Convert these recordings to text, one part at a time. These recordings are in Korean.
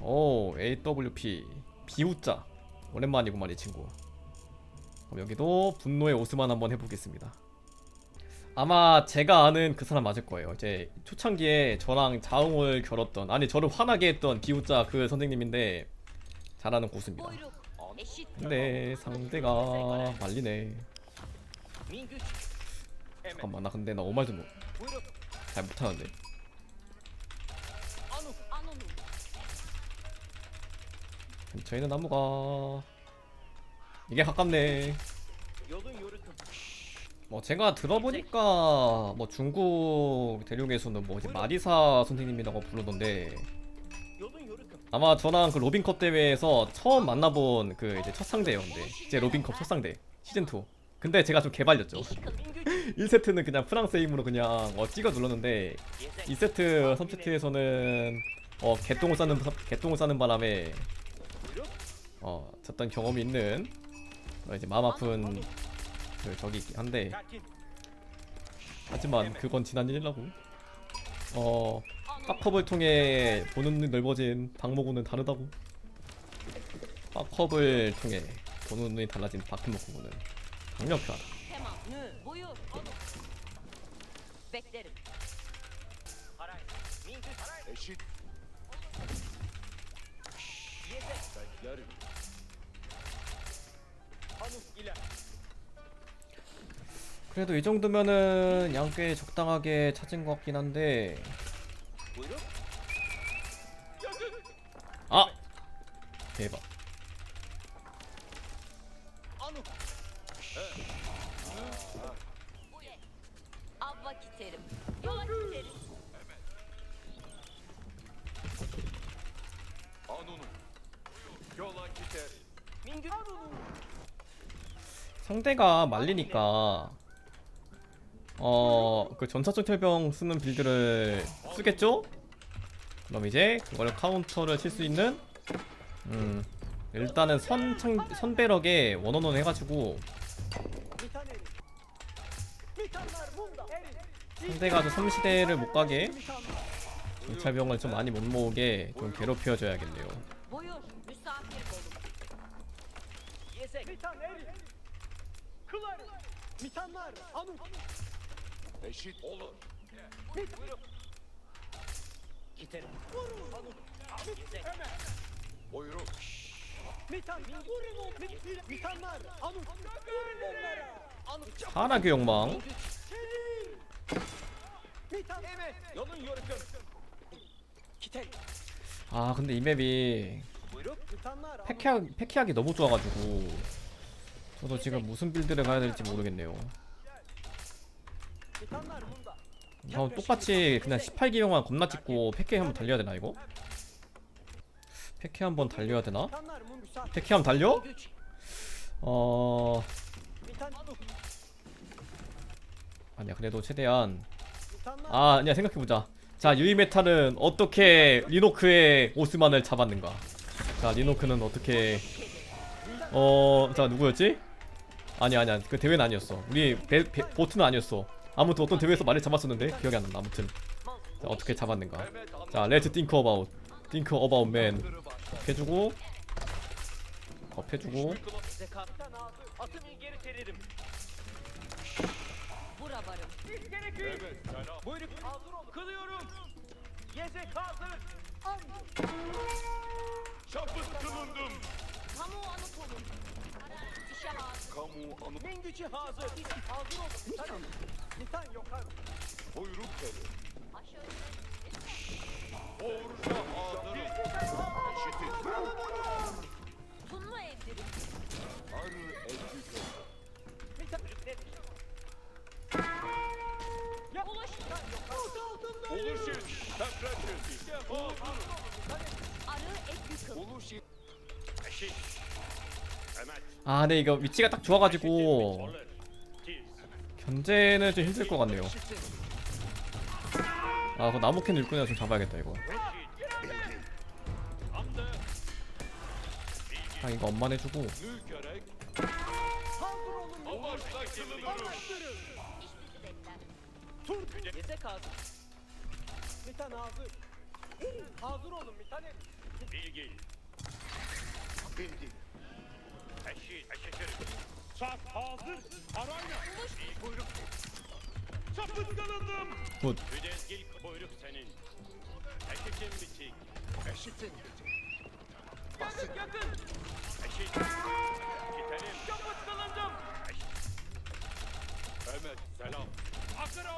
오 AWP 비우자 오랜만이구만 이 친구 그럼 여기도 분노의 오스만 한번 해보겠습니다 아마 제가 아는 그 사람 맞을 거예요 이제 초창기에 저랑 자웅을 겨뤘던 아니 저를 화나게 했던 기우자 그 선생님인데 잘하는 고수입니다. 근데 상대가 말리네. 잠깐만 나 근데 나 오말 좀 Buyruk. 잘 못하는데 근처에 있는 나무가 이게 가깝네. 뭐 제가 들어보니까 뭐 중국 대륙에서는 뭐 이제 마리사 선생님이라고 부르던데. 아마 저랑 그 로빈컵 대회에서 처음 만나본 그 이제 첫 상대예요 근데 제 로빈컵 첫 상대 시즌 2 근데 제가 좀 개발렸죠 Min güç. 1세트는 그냥 프랑스 힘으로 그냥 어 찍어 눌렀는데 Gezek. 2세트 3세트에서는 어 개똥을 싸는 개똥을 싸는 바람에. 어 졌던 경험이 있는 어, 이제 마음 아픈 그 적이 있긴 한데. 하지만 그건 지난 일이라고. 어 빡컵을 통해 보는 눈이 넓어진 박모구는 다르다고. 빡컵을 통해 보는 눈이 달라진 박모구는 강력하다 그래도 이 정도면은 양 꽤 적당하게 찾은 것 같긴 한데. 아 대박. Anunu. Yola güç. 상대가 말리니까 어 그 전차적 철병 쓰는 빌드를 쓰겠죠? 그럼 이제 그걸 카운터를 칠 수 있는 음 일단은 선 창 선배럭에 원원원 해가지고. 상대가 좀 3시대를 못 가게 경찰병을 좀 많이 못 모으게 좀 괴롭혀줘야겠네요. Buyur. Misafir olun. Gezek. Bir tane erin. Kıl erin. Bir tane var. Anu. Eşit olur. Buyruk. Giderim. Anu. Gezek. Buyruk. Bir tane. Vurun on. Bir, bir tane var. Anu. Vurun onlara. Anu. 하나교 욕망 tane. Evet. Yolun yorukun. Giderim. 아 근데 이 맵이. 패키하, 패키하기 너무 좋아가지고 저도 지금 무슨 빌드를 가야 될지 모르겠네요. 저 똑같이 그냥 18기용만 겁나 찍고 패키 한번 달려야 되나 이거? 패키 한번 달려야 되나? 패키 한번 달려? 어. 아니야 그래도 최대한. 아 아니야 생각해보자 자 유이메탈은 어떻게 리노크의 오스만을 잡았는가 자 리노크는 어떻게 어 자 누구였지? 아니야 아니야 그 대회는 아니었어. 우리 배, 배, 보트는 아니었어. 아무튼 어떤 대회에서 말을 잡았었는데 기억이 안 난다 아무튼. 자 어떻게 잡았는가. 자 레츠 띵크 어바웃 띵크 어바웃 맨 해주고 겁해주고 Kamu anı... Min gücü hazır. Hazır olun. Nisan. Nisan yok abi. Buyruk verin. Orca hazır. İşitin. Tunma evdir. Arı evdir. Nisan evdir. Ya ulaş. Olur şey. Tekrar şey. Olur. Arı et yıkıl. Olur şey. Eşit. 아 근데 이거 위치가 딱 좋아가지고 견제는 좀 힘들 것 같네요. 아 그거 나무캔 일꾼이라 좀 잡아야겠다 이거. 아 이거 엄만 해주고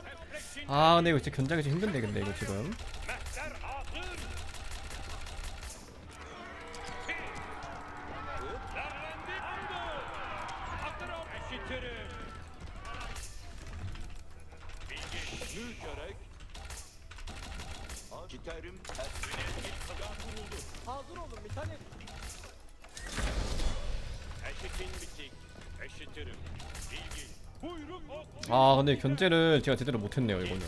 Emreksin. 아 근데 이거 진짜 견제하기 좀 힘든데 근데 이거 지금 Kuruldu. Hazır olun bir tane. Eşitin bitik. Eşitirim. Bilgi. Buyruk ok. 아 근데 견제를 제가 제대로 못했네요 이거는.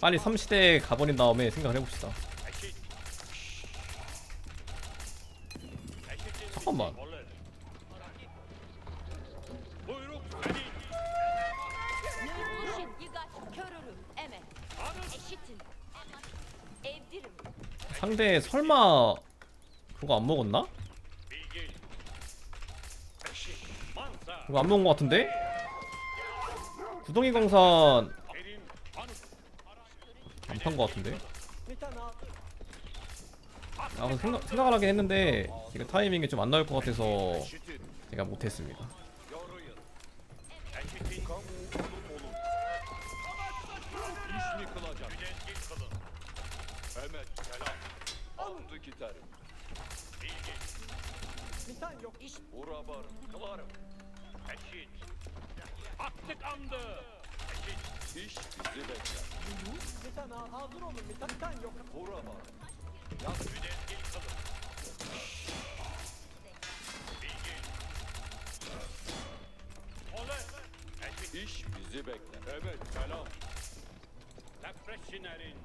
빨리 3시대 가버린 다음에 생각을 해봅시다 상대 설마 그거 안 먹었나? 그거 안 먹은 것 같은데? 구덩이 광산. 안 판 것 같은데? 아 생각, 생각을 하긴 했는데 제가 타이밍이 좀 안 나올 것 같아서. 제가 못했습니다 Aldı giderim. Bilgi. Bir tane yok. İş Urabar. Kılarım. Eşit. Aktık andı. Eşit. İş bizi bekler. Bir tane ha- hazır olun bir tane. Bir tane yok. Urabar. Yaz müdezgil kılın. Bilgi. Ole. Eşit. İş bizi bekler. Evet selam. Depreşinerin.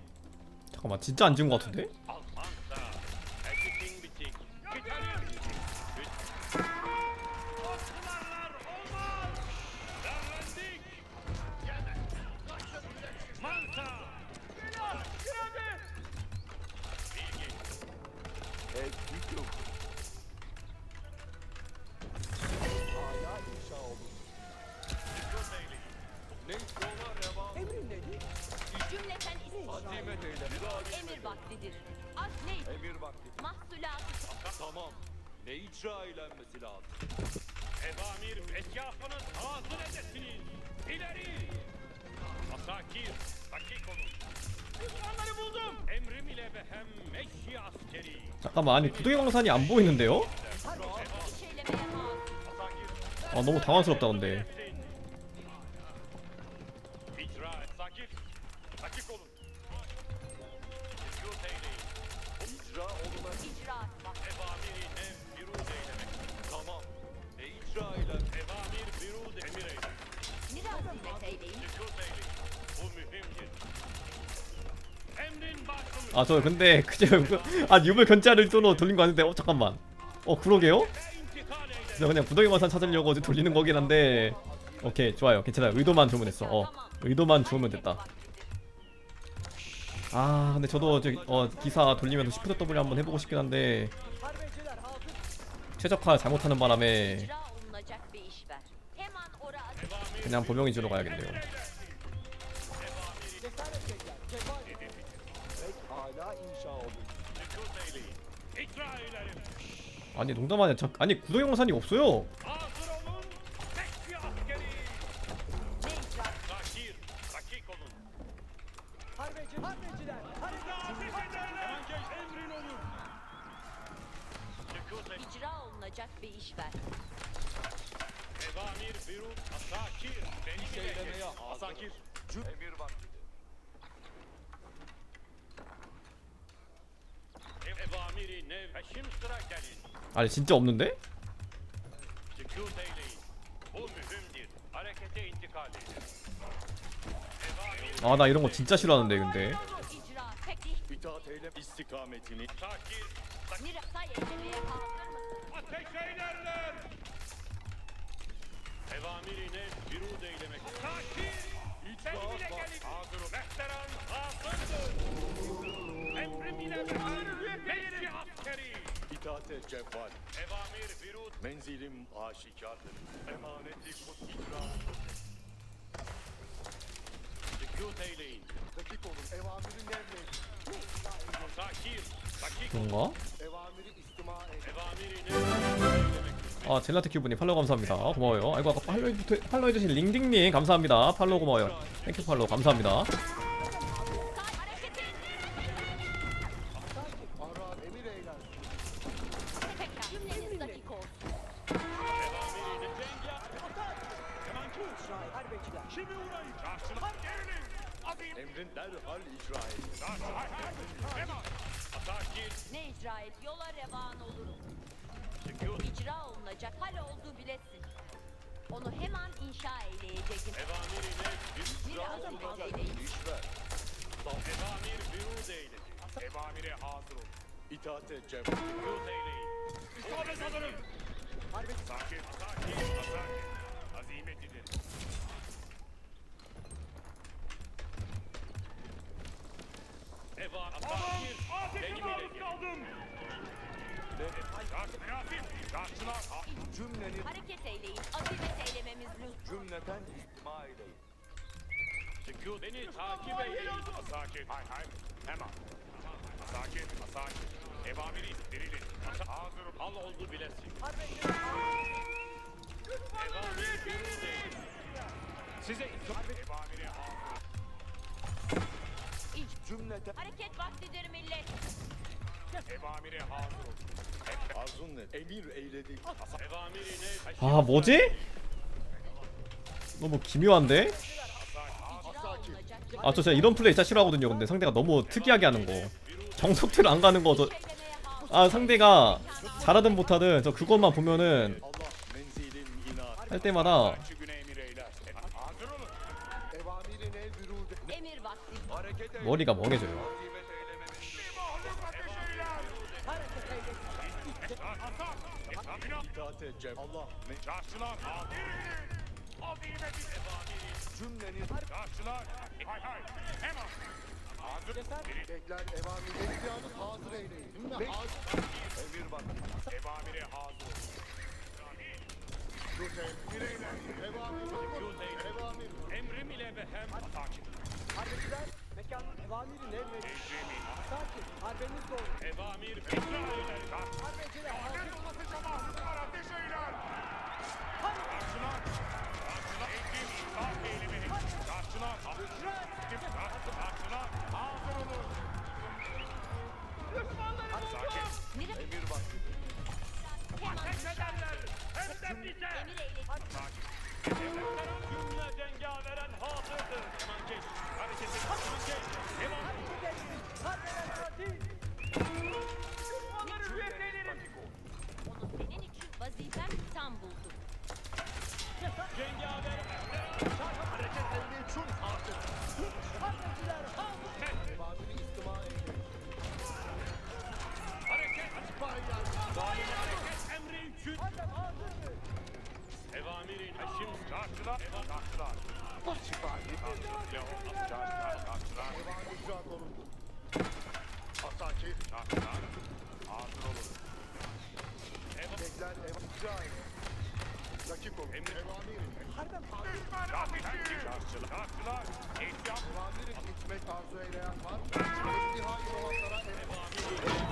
잠깐만 진짜 안 지은 것 같은데? É aqui que eu 잠깐만 아니 구덩이 광산이 안 보이는데요? 아 너무 당황스럽다 근데 아 저 근데 그냥 아 유물 견제를 또 돌린 거 아닌데 어 잠깐만. 어 그러게요? eyle. 그냥 구덩이 광산 찾으려고 이제 돌리는 거긴 한데. 오케이 좋아요. 괜찮아요. 의도만 주문했어. 어 의도만 주우면 됐다. 아 근데 저도 저, 어 기사 돌리면서 시프트 W 한번 해보고 싶긴 한데. 최적화 잘못하는 바람에 그냥 보명이 주러 가야겠네요 아니 농담 아니야 자, 아니 구덩이 광산이 없어요. İcra olunacak bir iş ver. Evamir birut asakir. Beni eylemeye Asakir. Emir. Ev- Evamiri nev peşim sıra gelin. 아니 진짜 없는데? 아 나 이런 거 진짜 싫어하는데 근데. Menzilim aşikardır. Emaneti kut icra. Sükut eyleyin. Dakik olun. Evamiri nevleyin. Sakir. Dakik. 그런가? Evamiri istima edin. Evamiri? 아 젤라트 큐브님 팔로우 감사합니다 고마워요 아이고 아까 팔로우, 해주- 팔로우 해주신 링딩님 감사합니다 팔로우 고마워요 땡큐 팔로우 감사합니다 Kimi vurayım? Çarşılar gerilim. Azim. Emrin derhal icra et. Çarşılar gerilim. Hemen. Ne icra et? Yola revan olurum. Sıkıyor. İcra olunacak hal olduğu bilesin. Onu hemen inşa eyleyeceğim. Evamir ile bir icra olunacak iş ver. Evamir bir eyledi. Evamire hazır ol. İtaat et Cem. Yut eyleyin. İsabet alırım. Harbi. Sakin. Sakin. Sakin. Benim ile kaldım. Şart münasip. Şartçılar. Cümlenin Hareket eyleyin. Azimet eylememiz lüzum. cümleten istima eyleyin. Sükut. Beni takip eyleyin. Sakin. Hay hay. Hemen. Sakin, sakin. Evamiri, dirilin. Hazırım. Al oldu bilesin. Evamir yürü değil. Size Evamiri hazır. Cümleten Hareket vaktidir millet. Evamiri hazır olun. arzun ne? Emir eyledik. Evamiri ne? 아 뭐지? 너무 기묘한데? 아 저 진짜 이런 플레이 진짜 싫어하거든요 근데 상대가 너무 특이하게 하는 거 정석대로 안 가는 거저. 아 상대가 잘하든 못하든 저 그것만 보면은. 할 때마다 머리가 멍해져요 Azimet eylememiz. hareket eylesin. Atak. Evamiri. İtaate cevval. Allah men- Çarşılar hazır. Azimet Evamiri. cümlenin Çarşılar. Hay hay. Hemen. Hazır. Dirilin. bekler evamir ehtiyarı hazır eyleyin. Ve hazır. Emir bak. Evamiri hazır olun. Dur emir eyler. Evamir. Sükut eyleyin. Evamir. Emrim ile ve hem sakin. Harbeciler mekanın Evamiri nevmedi. Sakin, harbeniz doğru. Evamir Petra yönelik. Harbeciler, hazır. Ateşe mahsuslar, ateş eyler. Karşılar. Karşılar. Ekim, infaz eylemini. Karşılar. Hücret. Karşılar. Hazır olun. Düşmanları buldum. Emir bak. Ateş ederler. Hem de bize. Emir eylesin. Sakin. Gitmek arzu eyleyen var. İstihai olanlara ev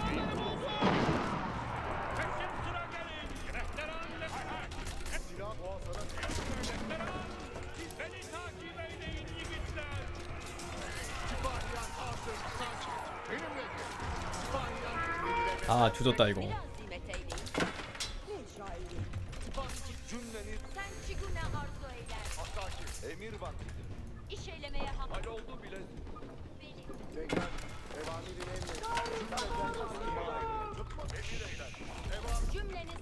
Cümleniz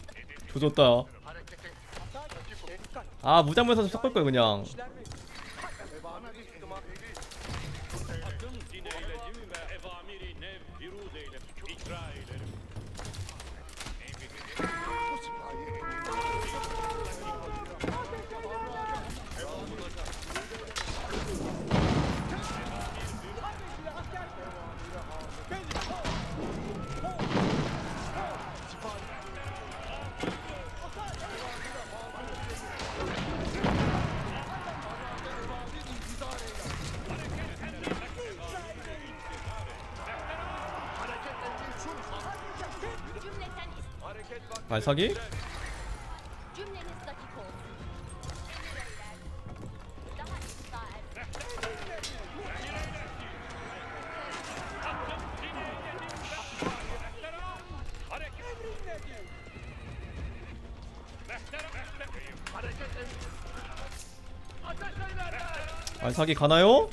조졌다 olun. Dikkat. 아 무장부에서 섞을 걸 그냥 발사기? 발사기 가나요?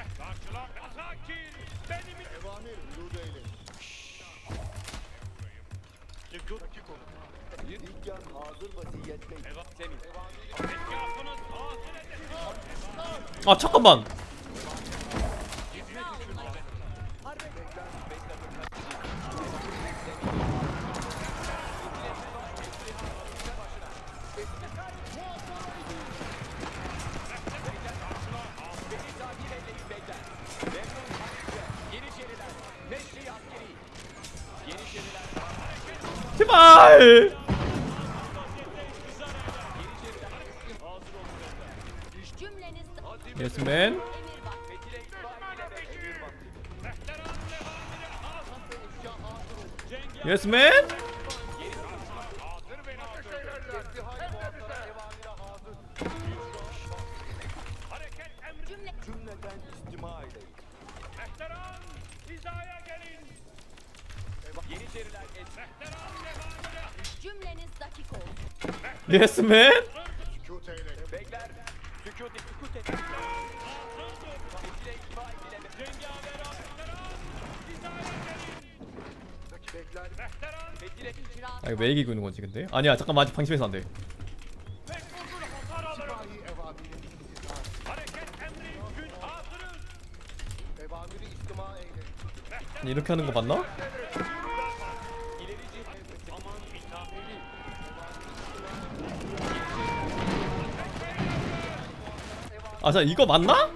Edecek. Karşılar, asakir. Benim Evamir vücudu eyleyin. Dakik olun. İlk yan hazır vaziyetteyim. etrafınız hazır edin. 아 잠깐만 제발 Cümleniz 예스맨 emir vaktidir. 예스맨 cümleniz dakik. 예스맨 Sükut eyleyin. Bekler. Sükut. Sükut et. 아 이거 왜 이기고 있는 거지 근데? 아니야 잠깐만 아직 방심해서 안돼. 이렇게 하는 거 봤나? 아 자 이거 맞나?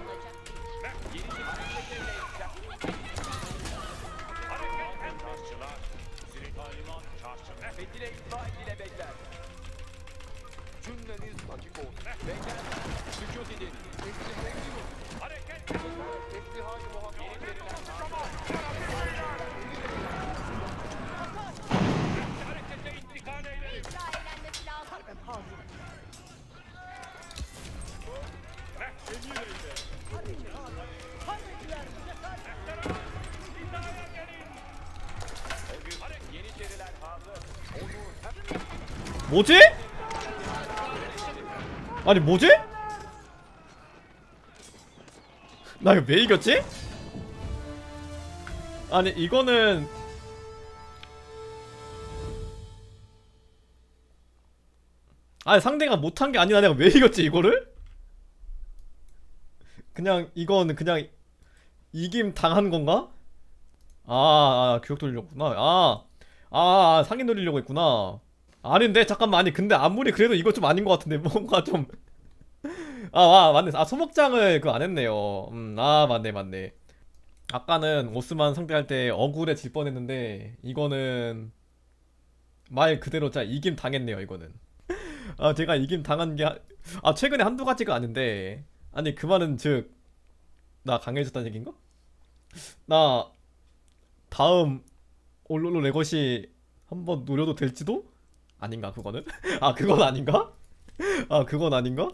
뭐지? 아니 뭐지? 나 이거 왜 이겼지? 아니 이거는 아니 상대가 못한 게 아니라 내가 왜 이겼지 이거를? 그냥 이거는 그냥 이김 당한 건가? 아, 아 기억 돌리려고 했구나 아, 아, 아 상위 노리려고 했구나 아닌데? 잠깐만. 아니 근데 아무리 그래도 이거 좀 아닌 것 같은데. 뭔가 좀. 아, 아 맞네. 아 소목장을 그거 안 했네요. 음 아 맞네 맞네. 아까는 오스만 상대할 때 억울해 질 뻔했는데 이거는 말 그대로 진짜 이김 당했네요 이거는. 아 제가 이김 당한 게 아 최근에 한두 가지가 아닌데 아니 그 말은 즉 나 강해졌다는 얘기인가? 나 다음 올롤로 레것이 한번 노려도 될지도? 아닌가 그거는? 아 그건 아닌가? 아 그건 아닌가?